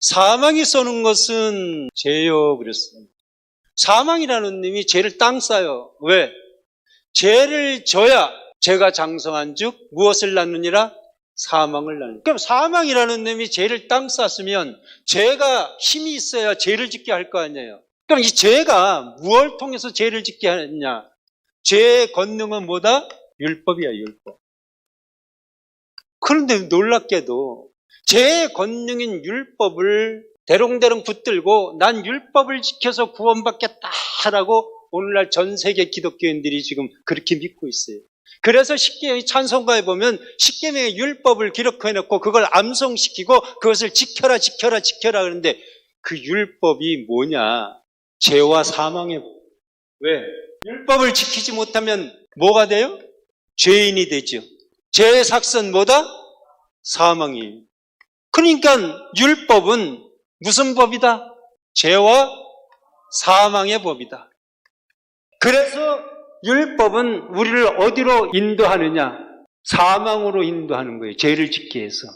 사망이 쏘는 것은 죄요 그랬습니다. 사망이라는 놈이 죄를 땅 싸요. 왜? 죄를 져야 죄가 장성한 즉 무엇을 낳느니라? 사망을 낳는. 그럼 사망이라는 놈이 죄를 땅 쌌으면 죄가 힘이 있어야 죄를 짓게 할 거 아니에요. 그럼 이 죄가 무엇을 통해서 죄를 짓게 하느냐? 죄의 권능은 뭐다? 율법이야, 율법. 그런데 놀랍게도 죄의 권능인 율법을 대롱대롱 붙들고 난 율법을 지켜서 구원받겠다라고 오늘날 전 세계 기독교인들이 지금 그렇게 믿고 있어요. 그래서 십계명의 찬송가에 보면 십계명의 율법을 기록해 놓고 그걸 암송시키고 그것을 지켜라 지켜라 지켜라 그러는데 그 율법이 뭐냐? 죄와 사망의 법. 왜? 율법을 지키지 못하면 뭐가 돼요? 죄인이 되죠. 죄의 삭선 뭐다? 사망이에요. 그러니까 율법은 무슨 법이다? 죄와 사망의 법이다. 그래서 율법은 우리를 어디로 인도하느냐? 사망으로 인도하는 거예요. 죄를 짓기 위해서.